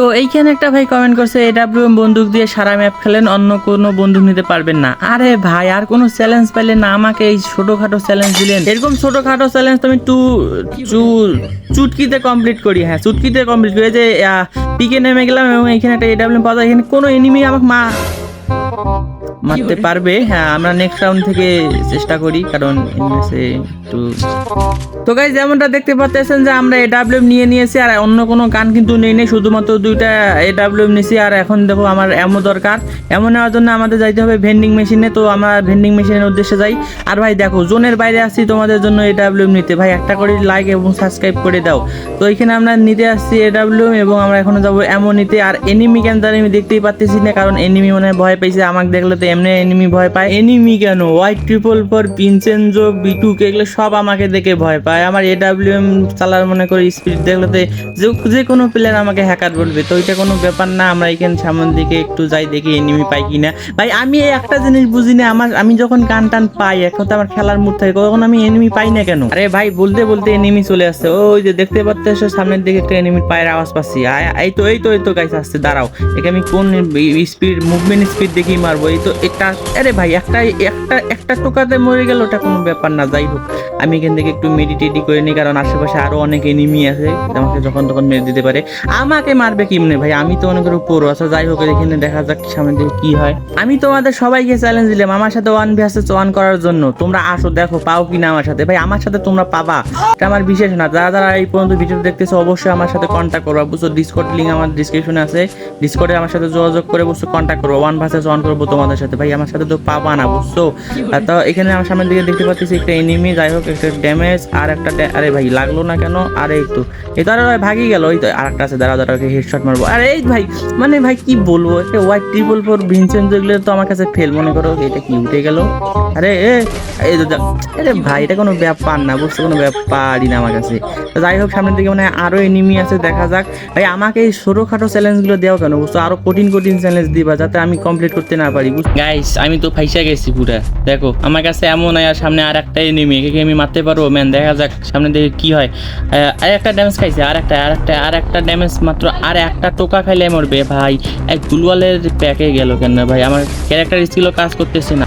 তো এইখানে একটা ভাই কমেন্ট করছে এডাব্লিউএম বন্দুক দিয়ে সারা ম্যাপ খেলেন, অন্য কোনো বন্দুক নিতে পারবেন না। আরে ভাই, আর কোনো চ্যালেঞ্জ পাইলে না আমাকে এই ছোটখাটো চ্যালেঞ্জ দিলেন। এরকম ছোটখাটো চ্যালেঞ্জ তুমি টু, চু, চুটকিতে কমপ্লিট করি হ্যাঁ চুটকিতে কমপ্লিট করি। যে পিকে নেমে গেলাম এবং এখানে একটা এডাব্লিউএম পাওয়া যায়। এখানে কোনো এনিমি আমাকে মা, মারতে পারবে। হ্যাঁ আমরা নেক্সট রাউন্ড থেকে চেষ্টা করি, কারণ একটু তো গাইজ যেমনটা দেখতে পাচ্ছেন যে আমরা এডাব্লিউএম নিয়ে নিয়েছি আর অন্য কোনো গান কিন্তু নেই নেই। শুধুমাত্র দুইটা এডাব্লিউএম নিয়েছি আর এখন দেখো আমার এমও দরকার। এমন নেওয়ার জন্য আমাদের যাইতে হবে ভেন্ডিং মেশিনে তো আমরা ভেন্ডিং মেশিনের উদ্দেশ্যে যাই। আর ভাই, দেখো জোনের বাইরে আসছি তোমাদের জন্য এডাব্লিউএম নিতে। ভাই, একটা করে লাইক এবং সাবস্ক্রাইব করে দাও। তো এখানে আমরা নিতে আসছি এডাব্লিউএম এবং আমরা এখন যাব এমন নিতে। আর এনিমি কেন জানি আমি দেখতেই পাচ্তেছি না, কারণ এনিমি মনে হয় ভয় পাইছে। আমাকে দেখলে তো এমনি এনিমি ভয় পায়। এনিমি কেন হোয়াইট ট্রিপল ফর পিনচেনজো বিটু এগুলো সব আমাকে দেখে ভয় পায়। আমার এডাব্লিউএম চালার মনে করে স্পিড দেখলে তো যে- কোনো প্লেয়ার আমাকে হ্যাকার বলবে, তো ওইটা কোনো ব্যাপার না, আমরা এখানে সামনের দিকে একটু যাই, দেখি এনিমি পাই কিনা। ভাই, আমি একটা জিনিস বুঝি না, আমার, আমি যখন গান টান পাই, এখন তো আমার খেলার মুড থাকে, তখন আমি এনিমি পাই না কেন? আরে ভাই, বলতে বলতে এনিমি চলে আসছে। ওই যে দেখতে পাচ্ছ সামনের দিকে একটা এনিমির পায়ের আওয়াজ পাচ্ছি। এই তো এই তো এই তো গাইস আসছে, দাঁড়াও। একে আমি কোন স্পিড মুভমেন্ট স্পিড দেখেই মারবো, এই তো একটা আরে ভাই, একটা একটা একটা টোকাতে মরে গেল, ওটা কোনো ব্যাপার না, যাই হোক। আমি এখান থেকে একটু মেডিটেডি করে নিই, কারণ আশেপাশে আরও অনেক এনিমি আছে, আমাকে যখন তখন মেরে দিতে পারে। আমাকে মারবে কিমনে ভাই? আমি তো মনে করো পুরো আচ্ছা যাই হোক, এখানে দেখা যাক সামনে দিকে কি হয়। আমি তোমাদের সবাইকে চ্যালেঞ্জ দিলাম, আমার সাথে ওয়ান ভিএসএস ওয়ান করার জন্য। তোমরা আসো, দেখো, পাও কিনা আমার সাথে। ভাই, আমার সাথে তোমরা পাবা। এটা আমার বিশেষ না। যারা যারা এই পর্যন্ত ভিডিও দেখতেছো, অবশ্যই আমার সাথে কন্ট্যাক্ট করবা। বুঝছ ডিসকর্ড লিঙ্ক আমার ডিসক্রিপশনে আছে। ডিসকর্ডে আমার সাথে যোগাযোগ করে, বুঝছ কন্ট্যাক্ট করব। ওয়ান ভার্সেস ওয়ান করব তোমাদের সাথে। ভাই, আমার সাথে তো পাবা না, বুঝছ? তো এখানে আমার সামনের দিকে দেখতে পাচ্ছি একটা এনিমি যাই হোক একটা ড্যামেজ আর একটা আরে ভাই, লাগল না কেন? আরে এই তো ভাগি গেল ওই তো আর একটা আছে দাঁড়া হেডশট মারবো। আরে এই ভাই মানে ভাই কি বলব? ট্রিপল ফোর যেগুলো তো আমার কাছে ফেল মনে করো এটা কি উঠে গেল? আরে, এ, এই তো আরে ভাই, এটা কোনো ব্যাপার না কোনো ব্যাপারই না আমার কাছে। যাই হোক, সামনের দিকে মানে আরও এনিমি আছে, দেখা যাক। ভাই, আমাকে এই ছোটোখাটো চ্যালেঞ্জগুলো দেওয়া কেন? বুঝছ, আরও কঠিন কঠিন চ্যালেঞ্জ দিবা, যাতে আমি কমপ্লিট করতে না পারি গাইস আমি তো ফাইসা গেছি পুরা। দেখো, আমার কাছে এমন আর সামনে আর একটা এনিমি একে আমি মারতে পারব ম্যান দেখা যাক সামনে দিকে কি হয়। আর একটা ড্যামেজ খাইছে, আর একটা আর একটা আর একটা ড্যামেজ মাত্র, আর একটা টোকা খাইলে মরবে। ভাই, এক গুলওয়ালের প্যাকে গেল কেন ভাই? আমার ক্যারেক্টার স্কিলও কাজ করতেছে না।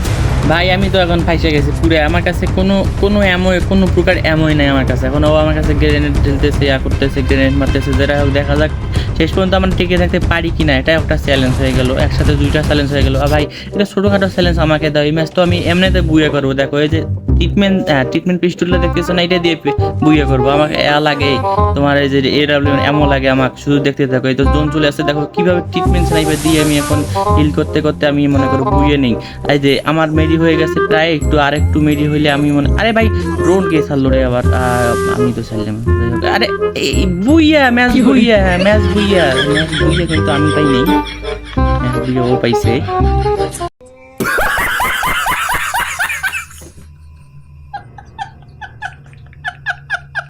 ভাই, আমি তো এখন ফাইসে গেছি পুরো। আমার কাছে কোনো কোনো এমো কোনো প্রকার এমোই নাই আমার কাছে। এখন ও আমার কাছে গ্রেনেড ঢেলতেছে, ইয়া করতেছে গ্রেনেড মারতেছে। যেটা হোক, দেখা যাক শেষ পর্যন্ত আমরা টিকে থাকতে পারি কি না এটা একটা চ্যালেঞ্জ হয়ে গেল, একসাথে দুইটা চ্যালেঞ্জ হয়ে গেল। আর ভাই, এটা ছোটোখাটো চ্যালেঞ্জ আমাকে দাও। এই ম্যাচ তো আমি এমনিতে বুয়ে করব। দেখো, এই যে ট্রিটমেন্ট হ্যাঁ ট্রিটমেন্ট পিস্টলটা দেখতেছো না এটা দিয়ে বুয়ে করব। আমাকে এ লাগে তোমার এই যে এ ডাব্লিউ এমন লাগে আমাকে শুধু দেখতে থাকো। এই তো জোন চলে আসছে দেখো কীভাবে ট্রিটমেন্ট স্নাইপার দিয়ে আমি এখন হিল করতে করতে আমি মনে করো বুয়ে নেই। এই যে আমার মেডি হয়ে গেছে প্রায় একটু আর একটু মেডি হইলে আমি মনে আরে ভাই ড্রোন কে ছাড়লো রে আবার। আমি তো ছাড়লাম। আরে এই booyah match booyah match booyah. Match booyah কিন্তু আমি পাই নেই। ও পাইছে।